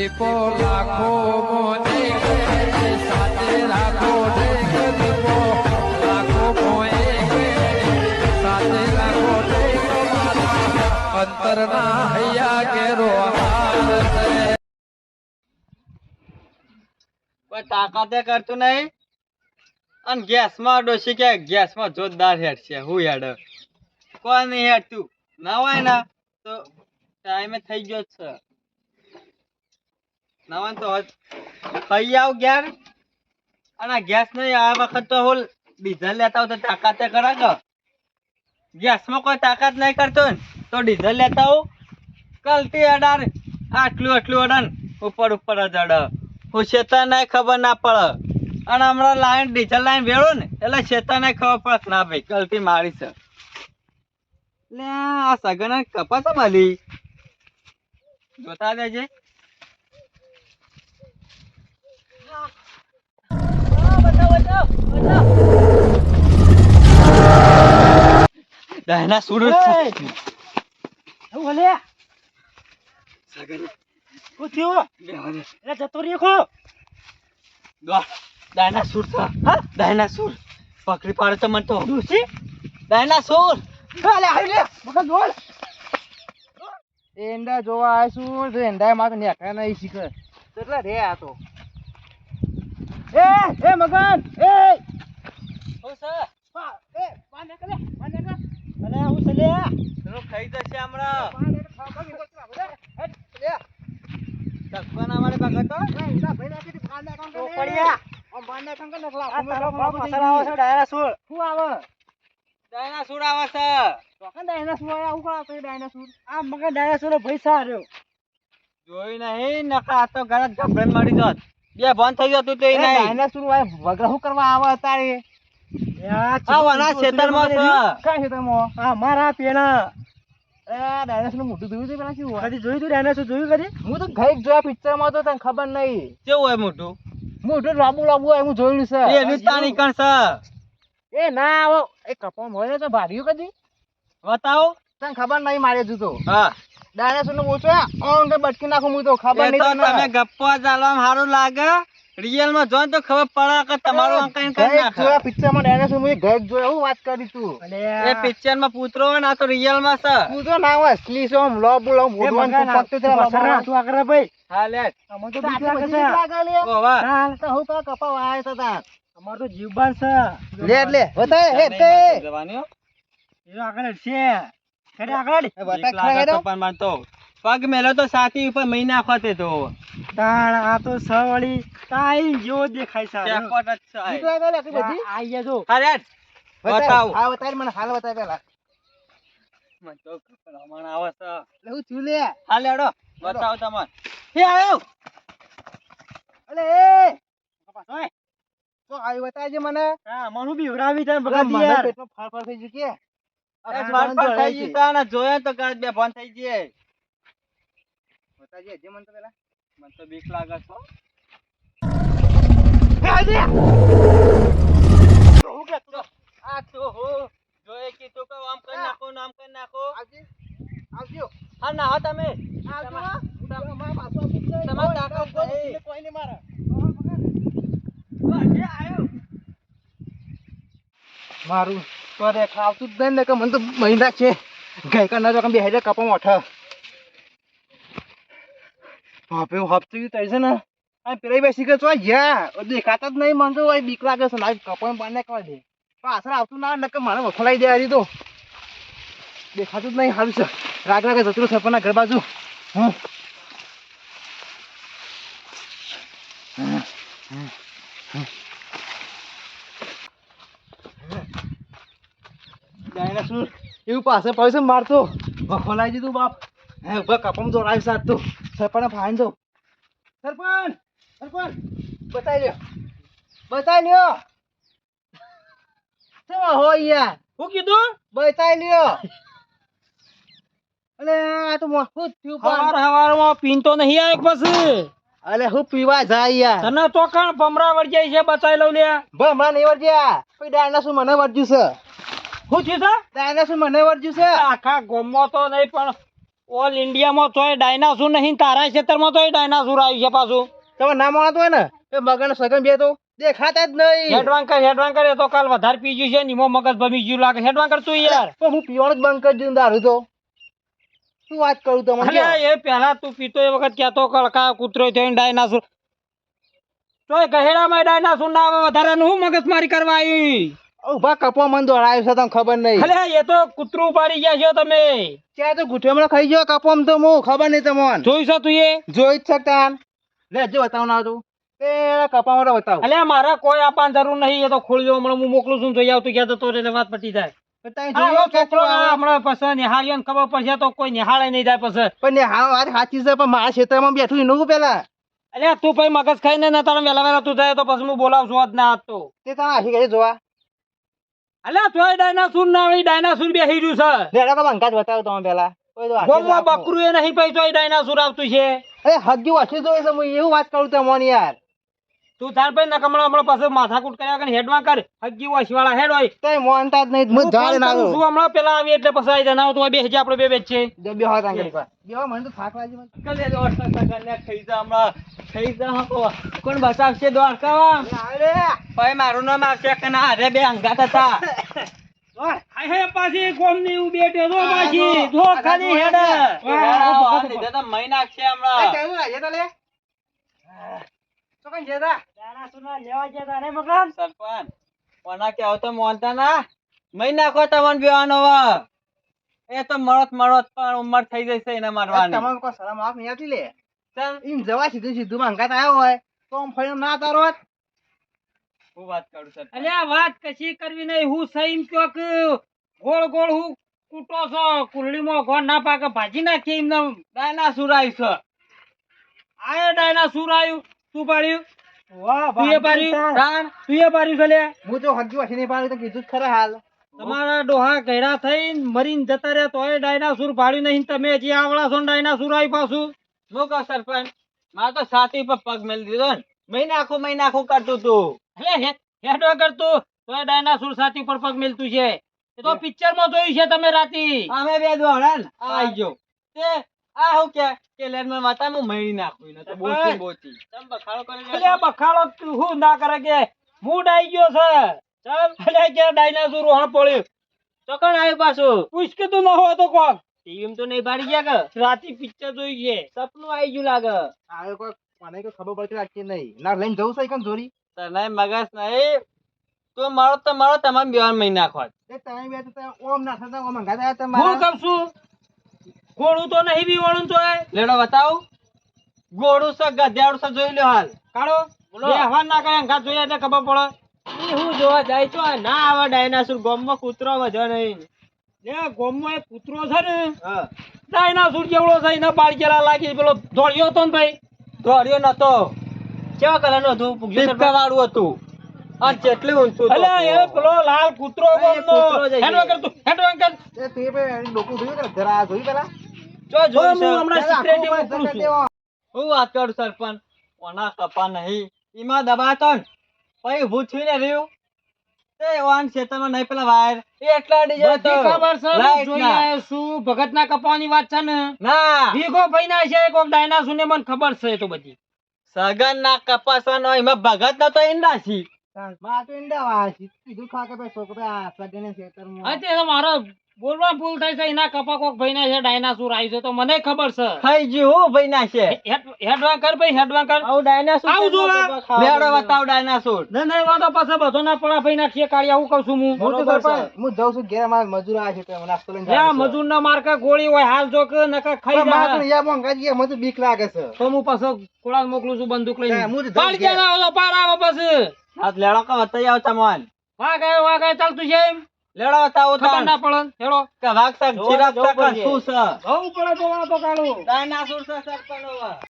દીપો લાખો સાથે રાખો લાખો સાથે રાખો અંતરના હૈયા કેરો કોઈ તાકાતે કરતું નહીં? અને ગેસમાં ડોસી કે ગેસમાં જોરદાર હેડ છે હું હેડ. કોઈ નહીં હેડતું. ના હોય ને, તો ટાઈમે થઈ ગયો છે. ના હોય ને તો ખાઈ આવ ઘેર. અને ગેસ નહીં, આ વખત તો હું ડીઝલ લેતા હોય તો તાકાતે કરા કે? ગેસમાં કોઈ તાકાત નહીં કરતો ને, તો ડીઝલ લેતા હોઉં કલતી અડાર આટલું આટલું અડાન, ઉપર ઉપર જ અડ. હું શેતાને ખબર ના પડે. અને હમણાં લાઈન, ડીઝલ લાઈન વેળો ને, એટલે શેતાને ખબર પડે ના ભાઈ કલતી મારી છે. એટલે આ સગન કપાસ મળી જોતા દેજે. દાયના સુર સગન ડાયનાસોર છે હા? ડાયનાસોર પકડી પાડે તો મને તો. ડૂસી ડાયનાસોર એંડા જોવા આવીશું તો એંડા માં તો નેકળ્યા નહીં શીખે કેટલા રે આ તો? એ એ મગન એ! હું છે? પા એ પા નેકળે પા નેકળ. અલે હું છે લે પેલો ખાઈ જશે હમણાં. નેકળ ખાવા ગઈ બોલ હેટ લે ધક્કા ના મારે બગતો એંડા ભાઈ નાખી દી પા નેકળ. તો પડ્યા. આમ પા નેકળ કે નકલા આ તારો બાપ મસાલા આવે છે, ડાયનાસોર આવો આવે? ડાયનાસોર આવો છે. ચોકન ડાયનાસોર આવે આવું કોણ આવે? ડાયનાસોર. આ મગન ડાયનાસોર ભાઈ સાર્યો જોઈ નહીં નકા આ તો ઘરે ગભરાઈને મરી જોત. બે બંધ થઈ જતું તો એને ડાયનાસોર વાય વગર શું કરવા આવે અત્યારે? આ વના ખેતરમાં છે. કયા ખેતરમાં હા મારા ડાયનાસોર મોટું જોયું છે પેલા કદી જોયું તું ડાયનાસોર જોયું કદી? હું તો ગઈ જોયા પિક્ચરમાં તો તને ખબર નહીં. કેવું હોય મોટું મોટું લાંબુ લાંબુ હોય હું જોયેલું છે. એ વિસ્તારની કણ છે. એ ના આવો. એ કપા હોય તો ભાર્યું કદી? બતાવો. તને ખબર નહીં મારે જુ તો. હા. ડાયનાસોર નો ઓછો ઓમ કે બટકી નાખું હું તો ખબર નહીં તમે ગપ્પો ચાલવામાં સારું લાગે. રિયલમાં જોઈને તો ખબર પડે કે તમારું અંકન કરી નાખે જોયા પિક્ચરમાં ડાયનાસોર હું ગઈ જોયા હું વાત કરી તું? એ પિક્ચરમાં પૂતરો હોય ને તો રિયલમાં છે. તું ના હોય અસલી છો આમ લોબુ લોબ ભગવાન તું ફક્ત તે વસરા તું આગળ ભાઈ. હા લે. અમર તો બીક લાગે છે ઓ વાહ. તો હું કા કપા વાય તો તા અમાર તો જીવબાન છે. લે લે બતાય હે તે જવાની હો. એ આગળ છે કરે આગળ પણ તો પગ મેલો તો સાથી ઉપર મહી નાખો તે તો. તાણ આ તો સવળી કાઈ જો દેખાય છે ચેકપોટ જ છે. બીક લાગે બધી? આઈ જો. અરે બતાવ. આ બતાય મને હાલ બતાય પેલા મન તો પ્રમાણ આવે છે. લે હું ચૂલે હાલ લેડો બતાવ તમને. હે આવ્યો અલે એ! કપાસ ઓય. તો આઈ બતાય છે મને. હા મનું બીવરાવી જાય અલા, મને પેટમાં ફાળ ફાળ થઈ ગયું કે. જોયે તો કાચ બે બંધ થઈ ગઈ બતાજે જે મને તો પેલા? મને તો બીક લાગે છે હું. કે તું? આ તો હો જોયે કીધું કે આમ કરી નાખો નામ કરી નાખો. આવજે આવજો. હા ના હો તમે. આવજો પાછો. તમારે કોઈ નહીં મારે. મારું તો ખાવતું જ નહીં ને કે મને તો મહિના છે. ગઈકાલ ના જો બે હજાર કપા મોઠા બાપે, હું હપ્તું તઈ છે ને. આ પેલા બેસી ગયો છો યા દેખાતા જ નહીં મને તો બીક લાગે છે. ના કપા બાંધે કરવા દે. પાછળ આવતું ના નકર મારે વખોલાઈ દે હજી તો દેખાતું જ નહીં સારું છે. રાગ રાગે જતું સપના ઘર બાજુ. હું ડાયનાસોર એવું પાસે પડ્યું છે મારતો વખોલાઈ દીધું બાપ. હે ઊભા કપમ તો સાત તો. સરપંચ ફાઈન દો સરપંચ સરપંચ બતાવી લ્યો. બતાવી લ્યો. શું હો યાર શું કીધું? બતાવી લ્યો. અલે આ તો મોખું જ થયું હવાર હવારમાં પીનતો નહીં આવે પછી? અલે હું પીવા જાય યાર તને તો કાણ ભમરા વળી છે બતાવી લઉં લે ભમરા નહીં વર્જ્યા પછી ડાયનાસોર મને વર્જ્યું છે? શું થયું છે? ડાયનાસોર મને વર્જ્યું છે. આખા ગોમમાં તો નહીં પણ ઓલ ઇન્ડિયામાં તોય ડાયનાસોર નહીં તારા ક્ષેત્રમાં તોય ડાયનાસોર આવ્યું છે પાછું. તમે ના માનતો હોય ને એ મગન સગન બે તો દેખાતા જ નહીં. હેડવાંકર હેડવાંકર એ તો કાલ વધારે પી ગયું છે નીમો મગજ ભમી ગયું લાગે. હેડવાંકર તું યાર. પણ હું પીવાનું જ બંધ કરી દીધું દારૂ તો. શું વાત કરું તમને? એ પેલા તું પીતો એ વખત કહેતો કળકા કૂતરો થયો ડાયનાસોર તોય ગહેડામાં ડાયનાસોર ના આવે વધારે હું મગજ મારી કરવા આવી? ઊભા કપો મન દોડાયો છે તમને ખબર નહીં. અલ્યા એ તો કૂતરું પાડી ગયા છો તમે. ત્યાં તો ગુઠેમણો ખાઈ ગયો કપોમ તો હું ખબર નહીં તમને. જોઈ છો તું એ? જોઈ લે જો બતાવ ના તું. પેલા કપામાં તો બતાવ. મારા કોઈ આપવાની જરૂર નહીં એ તો ખોલજો હમણાં હું મોકલું છું જોઈ આવતું ગયા તો વાત પટી જાય. છોકરો હમણાં પછી નિહાળ્યો ને ખબર પડશે તો કોઈ નિહાળે નહીં જાય પછી. પણ વાત સાચી છે પણ મારા ક્ષેત્રમાં બેઠું એનું પેલા. અલ્યા તું પછી મગજ ખાઈને ને તારે વેલા વેલા તું જાય તો પછી હું બોલાવશું જ ના તો. તે તારા આખી ગઈ જોવા. અલ્યા તોય ડાયનાસુર ના આવી ડાયનાસુર બેસી રહ્યું છે. લેડા તો બંકા જ બતાવો તમે પેલા ગોમમાં. બકરું એ નહીં પૈસો ડાયનાસોર આવતું છે. અરે હગ્યું હશે જોઈ છે હું એવું વાત કરું તમને યાર. તું તાર ભાઈ નકમણા હમણાં પાછું માથાકૂટ કર્યા વગર હેડમાં કર. હગી વોશ વાળા હેડ હોય. તઈ મોનતા જ નહીં હું હું ના કરું? તું હમણાં પેલા આવી એટલે પછી આવી ના તો બે આપણે બે બે જ છે જો બે. હોય આંગળી પર. બેહો, મને તો થાક લાગી મને. કલે દોડતા સગનને થઈ જા હમણાં. થઈ જા. કોણ બચાવશે દોડકાવા? અરે, ભાઈ મારું નામ આવશે કે ના? અરે બે અંગાત હતા. હે પાછી કોમની હું બેઠો રો પાછી ધો ખાલી હેડ. લીધે તો મહી નાખશે હમણાં ચાલુ રાખજે તો લે. ચોકન જતા? લેવા જતા ને મગન. સરપંચ કોના કે તો મોનતા ના. મહી નાખો તમને બેવાનો એ તો મળત મળત પણ ઉંમર થઈ જશે એને મારવાની. તમારે કોઈ શરમ આવ નહીં આવતી લે. ચાલ, જવા સીધું સીધું માંગતા આવ્યો હોય તો આમ ફરીને ના તારો હું વાત કરું સરપંચ. અલ્યા વાત કશી કરવી નહીં. હું સહીમ ચોક ગોળ ગોળ હું કૂટો છો કુરડીમાં ગોળ ના પાકે ભાજી નાખી એમને. ડાયનાસોર આવી છે આયો ડાયના આવ્યું શું પાડ્યું? તમારા ડોહા ઘેડા થઈને મરીને જતા રહ્યા તોય ડાયનાસોર પાડ્યું નહીં તમે હજી આવડા છો ને આવી પાછું. હું કહું સરપંચ? મારે તો છાતી પર પગ મેલી દીધો ને. મહી નાખું મહી નાખું કરતું તું. એટલે હેડો કરતું તોય ડાયનાસુર સાથી પર પગ મેલતું છે. તો પિક્ચરમાં જોયું છે તમે રાતી. અમે બે દોડા ને. આ આઈ ગયો. તે આ હું કે કે લેનમાં માતા હું મહી નાખું એને તો બોતી બોતી તમ બખાડો કરે એટલે બખાડો તું હું ના કરે કે મૂડ આઈ ગયો છે. ચાલ. એટલે કે ડાયનાસોર વહાણ પડ્યું. કણ આવ્યું પાછું. પૂછ કે તું ન હોય તો કોણ? ટીવી તો નહીં ભાડી ગયા કે? રાતી પિક્ચર જોઈ છે. સપનું આવી ગયું લાગે. આવે કોઈ મને કોઈ ખબર પડતી લાગતી નહીં. ના લઈને જવું છે કણ જોરી તને મગજ નહીં. તો મારો તો મારો તમામ બેવાન મહી નાખવા તમે બે તો ઓમ ના થતા ઓમ મંગાતા હું તમારા કઉ છું ઘોડું તો નહીં બી વણું તો લેડો બતાવું. ગોળું છે ગધેડું છે જોઈ લો હાલ. કાળો બોલો. હવાન ના કરે ઘાત જોઈએ એટલે ખબર પડે. હું જોવા જાય છો ના આવે ડાયનાસોર ગોમમાં કૂતરો વધ્યો નહીં. લે ગોમમાં એક કૂતરો છે ને ડાયનાસોર જેવડો છે એને બાળકેલા લાગી પેલો દોડ્યો તો ને ભાઈ? દોડ્યો નતો. કેવા કલરનું હતું પીપકા વાળું હતું. આ કેટલું ઊંચું હતું. એ પેલો લાલ કૂતરો ગોમનો. તું. એ તે ડોકું જોયું કે પેલા? જો જો હું હમણાં જરા secret આખું છું. હું વાત કરું સરપંચ? ઓના કપા નહીં. એમાં દબાતો ને. પછી ઊભું થઈને રહ્યું? તે વાન ખેતરમાં નહીં પેલા વાયર. એ એટલા અડી જાય ખબર છે જોઈ ના. આવ્યો છું. ભગતના કપાવાની વાત છે ને? ના. ભાઈ ભઈના છે કોક ડાયનાસોર ને મને ખબર છે તો બધી. સગન ના કપાસવાનો એમાં ભગત ના તો ઈંડા છી. માં તો ઈંડા વાસી. કીધું ખા ભાઈ છોકરો આ સગને ખેતરમાં. હા મારો બોલવા ભૂલ થાય છે એના કપા કોક ભઈના છે ડાયનાસોર આવી છે તો મને ખબર છે. થઈ ગયું હું ભાઈ ના છે હેડવા કર ભાઈ હેડવા કર. આવ ડાયનાસોર આવ જો આ. લેડો બતાવ ડાયનાસોર. ના ના વાતો પાછા બધો ના પડા ભાઈ છે કાઢી આવું કહું છું હું હું તો હું જાઉં છું ઘેર મારા મજૂર આવે છે તો નાસ્તો લઈને જા મજૂર ના મારકા ગોળી હોય હાલ જો કે નકા ખાઈ જા. મારે અહીંયા મોંઘાજી છે, મને બીક લાગે છે. તો હું પાછો કોળા મોકલું છું બંદૂક લઈને. હા, હું પાડ. ગયા પાર આવો પછી. હાથ લેડો કે વતાઈ આવ તમોન વાઘ આવ્યો ચાલતું છે એમ? લેડો બતાવો ખબર ના પડે હેડો. કે જવું શાક પડશે. શું છે? જવું પડે તો વાતો